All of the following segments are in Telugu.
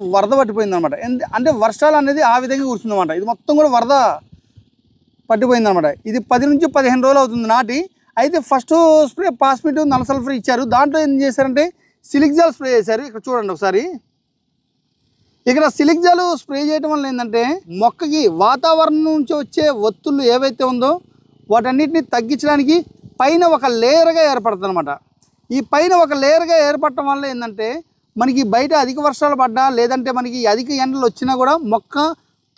వరద పట్టిపోయింది అనమాట అంటే వర్షాలు అనేది ఆ విధంగా కురుస్తుంది అనమాట ఇది మొత్తం కూడా వరద పట్టిపోయింది అనమాట ఇది పది నుంచి పదిహేను రోజులు అవుతుంది నాటి. అయితే ఫస్ట్ స్ప్రే పాస్మిట్ నల్ల సల్ఫర్ ఇచ్చారు. దాంట్లో ఏం చేశారంటే సిలిక్జాల్ స్ప్రే చేశారు. ఇక్కడ చూడండి ఒకసారి. ఇక్కడ సిలిక్జాలు స్ప్రే చేయడం వల్ల ఏంటంటే మొక్కకి వాతావరణం నుంచి వచ్చే ఒత్తులు ఏవైతే ఉందో వాటన్నిటిని తగ్గించడానికి పైన ఒక లేయర్గా ఏర్పడుతుంది అనమాట ఈ పైన ఒక లేయర్గా ఏర్పడటం వల్ల ఏంటంటే మనకి బయట అధిక వర్షాలు పడ్డా లేదంటే మనకి అధిక ఎండలు వచ్చినా కూడా మొక్క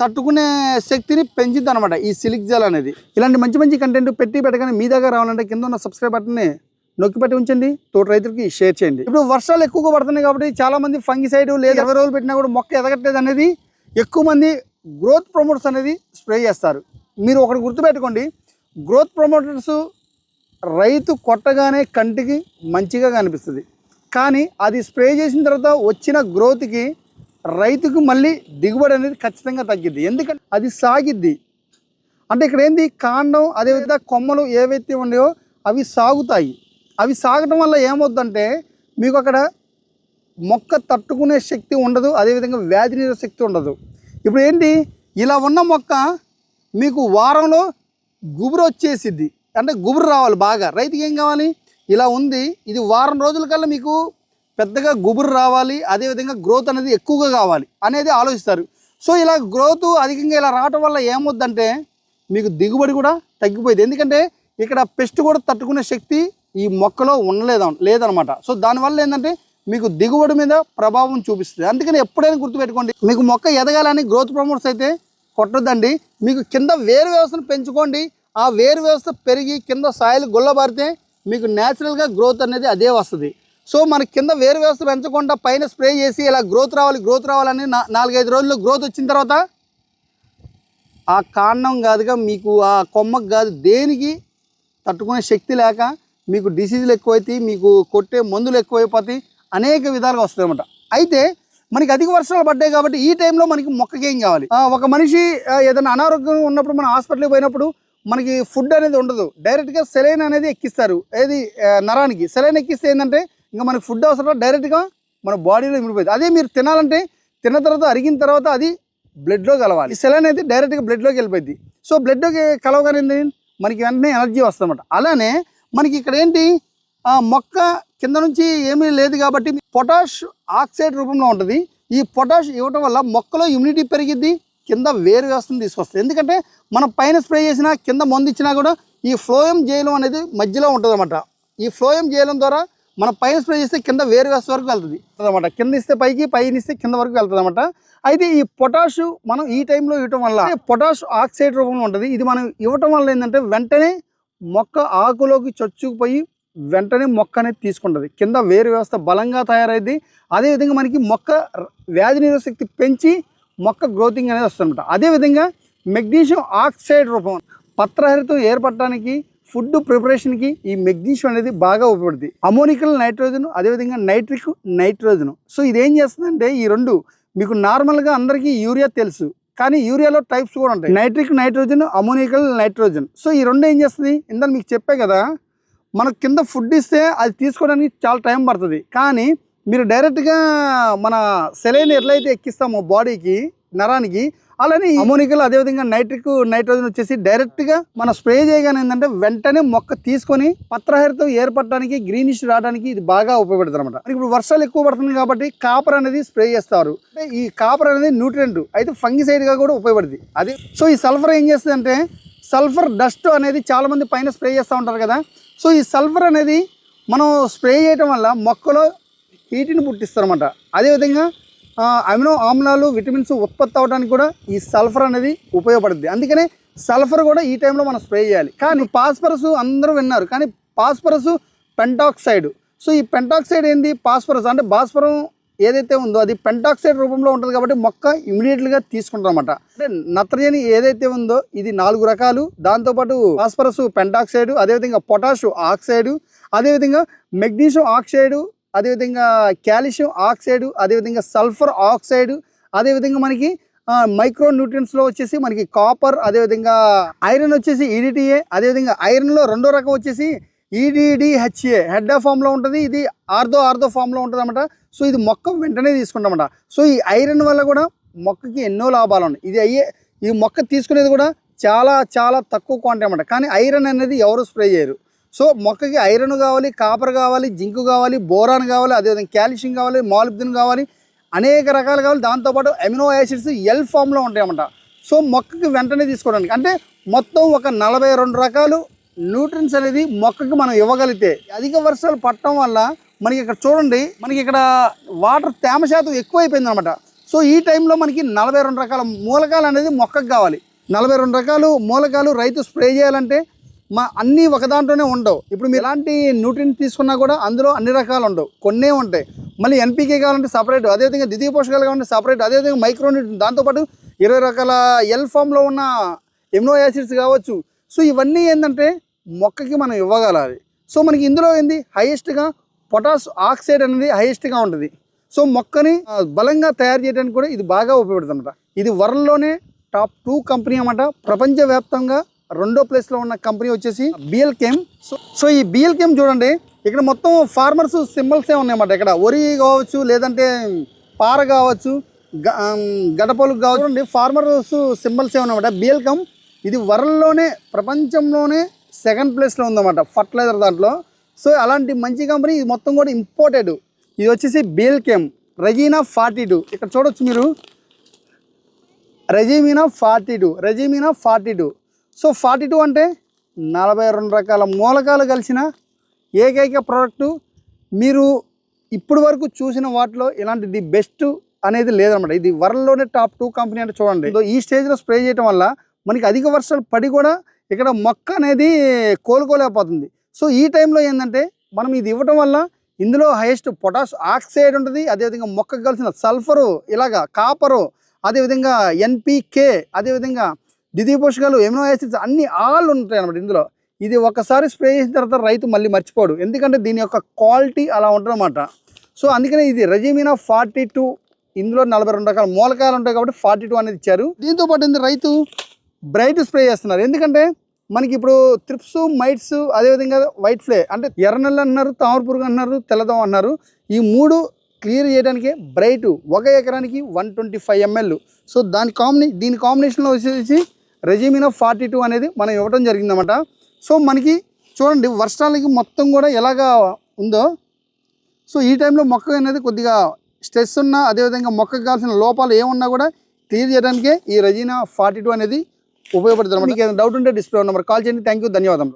తట్టుకునే శక్తిని పెంచుద్ది అనమాట ఈ సిలిక్ జెల్ అనేది. ఇలాంటి మంచి మంచి కంటెంట్ పెట్టి పెట్టగానే మీ దగ్గర రావాలంటే కింద ఉన్న సబ్స్క్రైబ్ బటన్ని నొక్కి పెట్టి ఉంచండి. తోటి రైతులకి షేర్ చేయండి. ఇప్పుడు వర్షాలు ఎక్కువగా పడుతున్నాయి కాబట్టి చాలా మంది ఫంగిసైడ్ లేదా ఇరవై రోజులు పెట్టినా కూడా మొక్క ఎదగట్లేదు అనేది ఎక్కువ మంది గ్రోత్ ప్రమోటర్స్ అనేది స్ప్రే చేస్తారు. మీరు ఒకటి గుర్తుపెట్టుకోండి గ్రోత్ ప్రమోటర్స్ రైతు కొట్టగానే కంటికి మంచిగా కనిపిస్తుంది. కానీ అది స్ప్రే చేసిన తర్వాత వచ్చిన గ్రోత్కి రైతుకు మళ్ళీ దిగుబడి అనేది ఖచ్చితంగా తగ్గిద్ది. ఎందుకంటే అది సాగిద్ది. అంటే ఇక్కడ ఏంది? కాండం అదేవిధంగా కొమ్మలు ఏవైతే ఉన్నాయో అవి సాగుతాయి. అవి సాగటం వల్ల ఏమవుద్దంటే మీకు అక్కడ మొక్క తట్టుకునే శక్తి ఉండదు అదేవిధంగా వ్యాధి నిరోధ శక్తి ఉండదు. ఇప్పుడు ఏంటి ఇలా ఉన్న మొక్క మీకు వారంలో గుబురు వచ్చేసిద్ది. అంటే గుబురు రావాలి బాగా. రైతుకి ఏం కావాలి? ఇలా ఉంది. ఇది వారం రోజుల కల్లా మీకు పెద్దగా గుబురు రావాలి. అదేవిధంగా గ్రోత్ అనేది ఎక్కువగా కావాలి అనేది ఆలోచిస్తారు. సో ఇలా గ్రోత్ అధికంగా ఇలా రావటం వల్ల ఏమవుద్దంటే మీకు దిగుబడి కూడా తగ్గిపోయింది. ఎందుకంటే ఇక్కడ పెస్ట్ కూడా తట్టుకునే శక్తి ఈ మొక్కలో ఉండలేదు లేదనమాట. సో దానివల్ల ఏంటంటే మీకు దిగుబడి మీద ప్రభావం చూపిస్తుంది. అందుకని ఎప్పుడైనా గుర్తుపెట్టుకోండి మీకు మొక్క ఎదగాలని గ్రోత్ ప్రమోట్స్ అయితే కొట్టద్దండి. మీకు కింద వేరు వ్యవస్థను పెంచుకోండి. ఆ వేరు వ్యవస్థ పెరిగి కింద సాయిల్ గుల్లబారితే మీకు న్యాచురల్గా గ్రోత్ అనేది అదే వస్తుంది. సో మన కింద వేరు వ్యవస్థ పెంచకుండా పైన స్ప్రే చేసి ఇలా గ్రోత్ రావాలి గ్రోత్ రావాలని నాలుగైదు రోజుల్లో గ్రోత్ వచ్చిన తర్వాత ఆ కాండం కాదుగా మీకు ఆ కొమ్మకు కాదు దేనికి తట్టుకునే శక్తి లేక మీకు డిసీజులు ఎక్కువైతే మీకు కొట్టే మందులు ఎక్కువైపోతాయి అనేక విధాలుగా వస్తాయన్నమాట అయితే మనకి అధిక వర్షాలు పడ్డాయి కాబట్టి ఈ టైంలో మనకి మొక్కకి ఏం కావాలి? ఒక మనిషి ఏదైనా అనారోగ్యం ఉన్నప్పుడు మనం హాస్పిటల్కి పోయినప్పుడు మనకి ఫుడ్ అనేది ఉండదు. డైరెక్ట్గా సెలైన్ అనేది ఎక్కిస్తారు. ఏది నరానికి. సెలైన్ ఎక్కిస్తే ఏంటంటే ఇంకా మనకి ఫుడ్ అవసరం డైరెక్ట్గా మన బాడీలో ఇమిడిపోయింది అదే మీరు తినాలంటే తిన్న తర్వాత అరిగిన తర్వాత అది బ్లడ్లో కలవాలి. ఈ సెలైన్ అయితే డైరెక్ట్గా బ్లడ్లోకి వెళ్ళిపోయింది. సో బ్లడ్లోకి కలవగానే మనకి వెంటనే ఎనర్జీ వస్తుందన్నమాట అలానే మనకి ఇక్కడ ఏంటి? ఆ మొక్క కింద నుంచి ఏమీ లేదు కాబట్టి పొటాష్ ఆక్సైడ్ రూపంలో ఉంటుంది. ఈ పొటాష్ ఇవ్వటం వల్ల మొక్కలో ఇమ్యూనిటీ పెరిగిద్ది. కింద వేరు వ్యవస్థను తీసుకొస్తుంది. ఎందుకంటే మనం పైన స్ప్రే చేసినా కింద మందు ఇచ్చినా కూడా ఈ ఫ్లోయం జైలం అనేది మధ్యలో ఉంటుంది ఈ ఫ్లోయం జైలం ద్వారా మనం పైన స్ప్రే చేస్తే కింద వేరు వ్యవస్థ వరకు వెళ్తుంది. అనమాట కింద ఇస్తే పైకి పైన ఇస్తే కింద వరకు వెళ్తుంది అనమాట అయితే ఈ పొటాషు మనం ఈ టైంలో ఇవ్వటం వల్ల పొటాష్ ఆక్సైడ్ రూపంలో ఉంటుంది. ఇది మనం ఇవ్వటం వల్ల ఏంటంటే వెంటనే మొక్క ఆకులోకి చొచ్చుకుపోయి వెంటనే మొక్క అనేది తీసుకుంటుంది. కింద వేరు వ్యవస్థ బలంగా తయారైంది అదేవిధంగా మనకి మొక్క వ్యాధి నిరోధక శక్తి పెంచి మొక్క గ్రోతింగ్ అనేది వస్తుందన్నమాట. అదేవిధంగా మెగ్నీషియం ఆక్సైడ్ రూపం పత్రహరితం ఏర్పడటానికి ఫుడ్ ప్రిపరేషన్కి ఈ మెగ్నీషియం అనేది బాగా ఉపయోగపడుతుంది అమోనికల్ నైట్రోజన్ అదేవిధంగా నైట్రిక్ నైట్రోజన్. సో ఇదేం చేస్తుందంటే ఈ రెండు మీకు నార్మల్గా అందరికీ యూరియా తెలుసు కానీ యూరియాలో టైప్స్ కూడా ఉంటాయి. Nitric nitrogen ammoniacal nitrogen. So ఈ రెండు ఏం చేస్తుంది? ఇందాక మీకు చెప్పే కదా మనకు కింద ఫుడ్ ఇస్తే అది తీసుకోవడానికి చాలా టైం పడుతుంది. కానీ మీరు డైరెక్ట్గా మన సెలైన్ ఎట్లయితే ఎక్కిస్తామో బాడీకి నరానికి అలానే అమోనికలు అదేవిధంగా నైట్రిక్ నైట్రోజన్ వచ్చేసి డైరెక్ట్గా మన స్ప్రే చేయగానే ఏంటంటే వెంటనే మొక్క తీసుకొని పత్రహరితం ఏర్పడటానికి గ్రీనిష్ రావడానికి ఇది బాగా ఉపయోగపడుతుంది అనమాట ఇప్పుడు వర్షాలు ఎక్కువ పడుతుంది కాబట్టి కాపర్ అనేది స్ప్రే చేస్తారు. అంటే ఈ కాపర్ అనేది న్యూట్రియంట్ అయితే ఫంగిసైడ్గా కూడా ఉపయోగపడుతుంది అది సో ఈ సల్ఫర్ ఏం చేస్తుంది అంటే సల్ఫర్ డస్ట్ అనేది చాలామంది పైన స్ప్రే చేస్తూ ఉంటారు కదా. సో ఈ సల్ఫర్ అనేది మనం స్ప్రే చేయటం వల్ల మొక్కలో హీట్ని పుట్టిస్తారన్నమాట. అదేవిధంగా అమినో ఆమ్లాలు విటమిన్స్ ఉత్పత్తి అవడానికి కూడా ఈ సల్ఫర్ అనేది ఉపయోగపడుతుంది అందుకనే సల్ఫర్ కూడా ఈ టైంలో మనం స్ప్రే చేయాలి. కానీ పాస్పరస్ అందరూ విన్నారు. కానీ పాస్పరస్ పెంటాక్సైడ్. సో ఈ పెంటాక్సైడ్ ఏంది? పాస్పరస్ అంటే భాస్వరం ఏదైతే ఉందో అది పెంటాక్సైడ్ రూపంలో ఉంటుంది కాబట్టి మొక్క ఇమీడియట్గా తీసుకుంటారన్నమాట. అంటే నత్రజని ఏదైతే ఉందో ఇది నాలుగు రకాలు. దాంతోపాటు ఫాస్ఫరస్ పెంటాక్సైడ్ అదేవిధంగా పొటాషు ఆక్సైడ్ అదేవిధంగా మెగ్నీషియం ఆక్సైడ్ అదేవిధంగా కాల్షియం ఆక్సైడ్ అదేవిధంగా సల్ఫర్ ఆక్సైడ్ అదేవిధంగా మనకి మైక్రో న్యూట్రియన్స్లో వచ్చేసి మనకి కాపర్ అదేవిధంగా ఐరన్ వచ్చేసి ఈడిటిఏ అదేవిధంగా ఐరన్లో రెండో రకం వచ్చేసి ఈడిడిహెచ్ఏ హెడ్ ఫామ్లో ఉంటుంది. ఇది ఆర్దో ఆర్దో ఫామ్లో ఉంటుంది అనమాట సో ఇది మొక్క వెంటనే తీసుకుంటామట సో ఈ ఐరన్ వల్ల కూడా మొక్కకి ఎన్నో లాభాలు ఉన్నాయి. ఇది అయ్యే ఈ మొక్క తీసుకునేది కూడా చాలా చాలా తక్కువ క్వాంటిటీ అనమాట కానీ ఐరన్ అనేది ఎవరు స్ప్రే చేయరు. సో మొక్కకి ఐరన్ కావాలి కాపర్ కావాలి జింక్ కావాలి బోరాన్ కావాలి అదేవిధంగా కాల్షియం కావాలి మాలిబ్దిన్ కావాలి అనేక రకాలు కావాలి. దాంతోపాటు అమినో యాసిడ్స్ ఎల్ ఫామ్లో ఉంటాయన్నమాట. సో మొక్కకి వెంటనే తీసుకోవడానికి అంటే మొత్తం ఒక నలభై రెండు రకాలు న్యూట్రిన్స్ అనేది మొక్కకి మనం ఇవ్వగలిగితే అధిక వర్షాలు పట్టడం వల్ల మనకి ఇక్కడ చూడండి మనకి ఇక్కడ వాటర్ తేమ శాతం ఎక్కువైపోయింది అనమాట సో ఈ టైంలో మనకి నలభై రెండు రకాల మూలకాలు అనేది మొక్కకు కావాలి. నలభై రెండు రకాలు మూలకాలు రైతు స్ప్రే చేయాలంటే మా అన్నీ ఒక దాంట్లోనే ఉండవు. ఇప్పుడు మీరు ఎలాంటి న్యూట్రిన్ తీసుకున్నా కూడా అందులో అన్ని రకాలు ఉండవు. కొన్నే ఉంటాయి. మళ్ళీ ఎన్పీకే కావాలంటే సపరేట్ అదేవిధంగా ద్వితీయ పోషకాలు కావాలంటే సపరేట్ అదేవిధంగా మైక్రోన్యూట్రియం దాంతోపాటు ఇరవై రకాల ఎల్ ఫామ్లో ఉన్న ఎమినో యాసిడ్స్ కావచ్చు. సో ఇవన్నీ ఏంటంటే మొక్కకి మనం ఇవ్వగలాలి. సో మనకి ఇందులో ఏంది? హైయెస్ట్గా పొటాస్ ఆక్సైడ్ అనేది హైయెస్ట్గా ఉంటుంది. సో మొక్కని బలంగా తయారు చేయడానికి కూడా ఇది బాగా ఉపయోగపడుతుంది అనమాట ఇది వరల్డ్లోనే టాప్ టూ కంపెనీ అన్నమాట. ప్రపంచవ్యాప్తంగా రెండో ప్లేస్లో ఉన్న కంపెనీ వచ్చేసి బిఎల్ కేమ్ సో సో ఈ బిఎల్ కేమ్ చూడండి ఇక్కడ మొత్తం ఫార్మర్స్ సింబల్సే ఉన్నాయన్నమాట. ఇక్కడ వరి కావచ్చు లేదంటే పార కావచ్చు గ- గడపలు కావచ్చు. ఫార్మర్స్ సింబల్సే ఉన్నాయన్నమాట. బిఎల్ ఇది వరల్డ్లోనే ప్రపంచంలోనే సెకండ్ ప్లేస్లో ఉందన్నమాట ఫర్టిలైజర్ దాంట్లో. సో అలాంటి మంచి కంపెనీ ఇది మొత్తం కూడా ఇంపోర్టెడ్ ఇది వచ్చేసి బేల్కెమ్ రెజీనా ఫార్టీ టూ ఇక్కడ చూడొచ్చు మీరు. రెజీమీనా forty two రెజీమీనా forty two so forty two అంటే నలభై రెండు రకాల మూలకాలు కలిసిన ఏకైక ప్రోడక్టు మీరు ఇప్పుడు వరకు చూసిన వాటిలో ఇలాంటి ది బెస్ట్ అనేది లేదనమాట. ఇది వరల్డ్లోనే టాప్ టూ కంపెనీ అంటే చూడండి. ఈ స్టేజ్లో స్ప్రే చేయడం వల్ల మనకి అధిక వర్షాలు పడి కూడా ఇక్కడ మొక్క అనేది కోలుకోలేకపోతుంది. సో ఈ టైంలో ఏంటంటే మనం ఇది ఇవ్వటం వల్ల ఇందులో హైయెస్ట్ పొటాష్ ఆక్సైడ్ ఉంటుంది అదేవిధంగా మొక్కకు కలిసిన సల్ఫరు ఇలాగా కాపరు అదేవిధంగా ఎన్పికే అదేవిధంగా ద్వితీయ పోషకాలు ఎమినో యాసిడ్స్ అన్ని ఆల్ ఉంటాయి అనమాట ఇందులో. ఇది ఒకసారి స్ప్రే చేసిన తర్వాత రైతు మళ్ళీ మర్చిపోడు. ఎందుకంటే దీని యొక్క క్వాలిటీ అలా ఉంటుందన్నమాట. సో అందుకనే ఇది రెజిమినా ఫార్టీ టూ ఇందులో నలభై రెండు రకాల మూలకాయలు ఉంటాయి కాబట్టి ఫార్టీ టూ అనేది ఇచ్చారు. దీంతో పాటు ఏంది రైతు? బ్రైట్ స్ప్రే చేస్తున్నారు. ఎందుకంటే మనకి ఇప్పుడు త్రిప్స్ మైట్స్ అదేవిధంగా వైట్ ఫ్లే అంటే ఎర్రనెల్ల అన్నారు తామర పురుగు అన్నారు తెల్లదం అన్నారు. ఈ మూడు క్లియర్ చేయడానికి బ్రైట్ ఒక ఎకరానికి one twenty five ml. So దాని కాంబినే దీని కాంబినేషన్లో వచ్చేసి రెజిమినా ఫార్టీ టూ అనేది మనం ఇవ్వడం జరిగిందన్నమాట. సో మనకి చూడండి వర్షాలకి మొత్తం కూడా ఎలాగా ఉందో సో ఈ టైంలో మొక్క అనేది కొద్దిగా స్ట్రెస్ ఉన్నా అదేవిధంగా మొక్కకు కావాల్సిన లోపాలు ఏమున్నా కూడా క్లియర్ చేయడానికే ఈ రెజీనా ఫార్టీ టూ అనేది ఉపయోగపడుతుంది మీకు ఏదైనా డౌట్ ఉంటే డిస్ప్లే నెంబర్ కాల్ చేయండి. థ్యాంక్ యూ ధన్యవాదం